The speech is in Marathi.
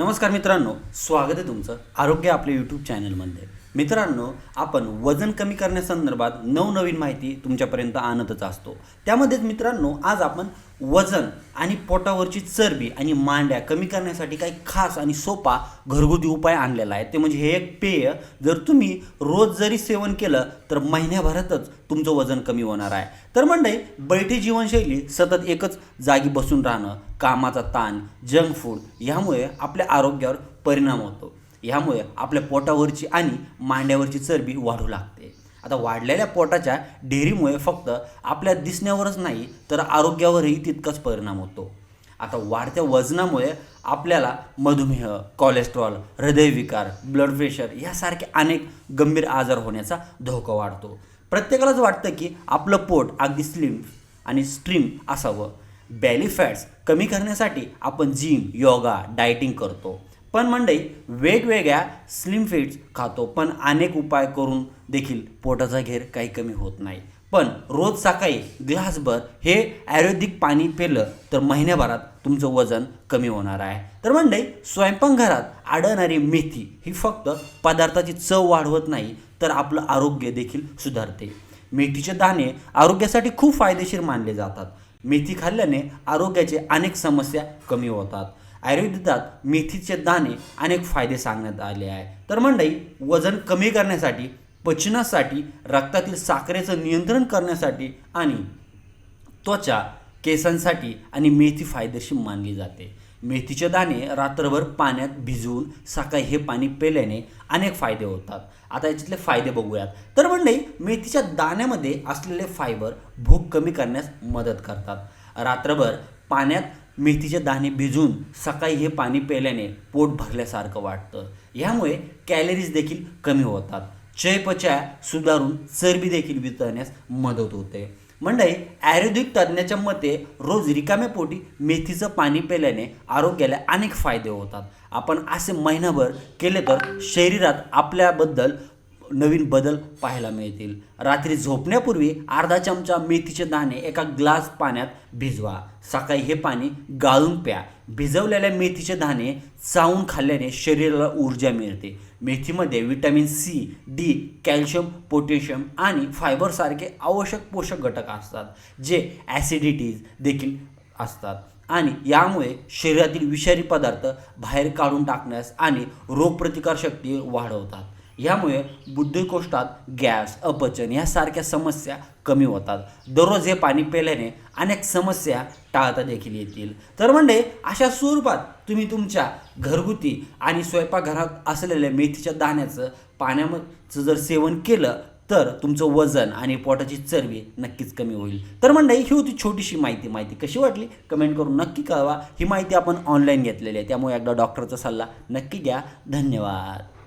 नमस्कार मित्रांनो स्वागत आहे तुमचं आरोग्य आपल्या यूट्यूब चॅनलमध्ये मित्रांनो आपण वजन कमी करण्यासंदर्भात नवनवीन माहिती तुमच्यापर्यंत आणतच असतो. त्यामध्येच मित्रांनो आज आपण वजन आणि पोटावरची चरबी आणि मांड्या कमी करण्यासाठी काही खास आणि सोपा घरगुती उपाय आणलेला आहे. ते म्हणजे हे एक पेय. जर तुम्ही रोज जरी सेवन केलं तर महिन्याभरातच तुमचं वजन कमी होणार आहे. तर म्हणजे बैठी जीवनशैली सतत एकच जागी बसून राहणं कामाचा ताण जंक फूड ह्यामुळे आपल्या आरोग्यावर परिणाम होतो. ह्यामुळे आपल्या पोटावरची आणि मांड्यावरची चरबी वाढू लागते. आता वाढलेल्या पोटाच्या डेरीमुळे फक्त आपल्या दिसण्यावरच नाही तर आरोग्यावरही तितकाच परिणाम होतो. आता वाढत्या वजनामुळे आपल्याला मधुमेह कोलेस्ट्रॉल हृदयविकार ब्लड प्रेशर यासारखे अनेक गंभीर आजार होण्याचा धोका वाढतो. प्रत्येकालाच वाटतं की आपलं पोट अगदी स्लिम आणि स्ट्रीम असावं. बॅली फॅट्स कमी करण्यासाठी आपण जिम योगा डायटिंग करतो. पण मंडई वेगवेगळ्या स्लिम फीड्स खातो पण अनेक उपाय करून देखील पोटाचा घेर काही कमी होत नाही. पण रोज सकाळी ग्लासभर हे आयुर्वेदिक पाणी पिलं तर महिन्याभरात तुमचं वजन कमी होणार आहे. तर मंडई स्वयंपाकघरात आढळणारी मेथी ही फक्त पदार्थाची चव वाढवत नाही तर आपलं आरोग्य देखील सुधारते. मेथीचे दाणे आरोग्यासाठी खूप फायदेशीर मानले जातात. मेथी खाल्ल्याने आरोग्याचे अनेक समस्या कमी होतात. आयुर्वेदात मेथीचे दाणे अनेक फायदे सांगण्यात आले आहे. तर मंडई वजन कमी करण्यासाठी पचनासाठी रक्तातील साखरेचं नियंत्रण करण्यासाठी आणि त्वचा केसांसाठी आणि मेथी फायदेशीर मानली जाते. मेथीचे दाणे रात्रभर पाण्यात भिजवून सकाळी हे पाणी पेल्याने अनेक फायदे होतात. आता याच्यातले फायदे बघूयात. तर मंडळी मेथीच्या दाण्यामध्ये असलेले फायबर भूक कमी करण्यास मदत करतात. रात्रभर पाण्यात मेथीचे दाणे भिजून सकाळी हे पाणी प्यायल्याने पोट भरल्यासारखं वाटतं. ह्यामुळे कॅलरीज देखील कमी होतात. चयपचय सुधारून चरबी देखील वितळण्यास मदत होते. मंडळी आयुर्वेदिक तज्ज्ञाच्या मते रोज रिकाम्या पोटी मेथीचं पाणी प्यायल्याने आरोग्याला अनेक फायदे होतात. आपण असे महिनाभर केले तर शरीरात आपल्याबद्दल नवीन बदल पाहायला मिळतील. रात्री झोपण्यापूर्वी अर्धा चमचा मेथीचे दाणे एका ग्लास पाण्यात भिजवा. सकाळी हे पाणी गाळून प्या. भिजवलेल्या मेथीचे दाणे चावून खाल्ल्याने शरीराला ऊर्जा मिळते. मेथीमध्ये vitamin C D calcium potassium आणि फायबरसारखे आवश्यक पोषक घटक असतात जे ॲसिडिटीज देखील असतात. आणि यामुळे शरीरातील विषारी पदार्थ बाहेर काढून टाकण्यास आणि रोगप्रतिकारशक्ती वाढवतात. ह्यामुळे बुद्धिकोष्ठात गॅस अपचन यासारख्या समस्या कमी होतात. दररोज हे पाणी पिल्याने अनेक समस्या टाळता देखील येतील. तर म्हणजे अशा स्वरूपात तुम्ही तुमच्या घरगुती आणि स्वयंपाकघरात असलेल्या मेथीच्या दाण्याचं पाण्याचं जर सेवन केलं तर तुमचं वजन आणि पोटाची चरबी नक्कीच कमी होईल. तर मंडळी ही होती छोटीशी माहिती. माहिती कशी वाटली? कमेंट करून नक्की कळवा. ही माहिती आपण ऑनलाईन घेतलेली आहे. त्यामुळे एकदा डॉक्टरचा सल्ला नक्की घ्या. धन्यवाद.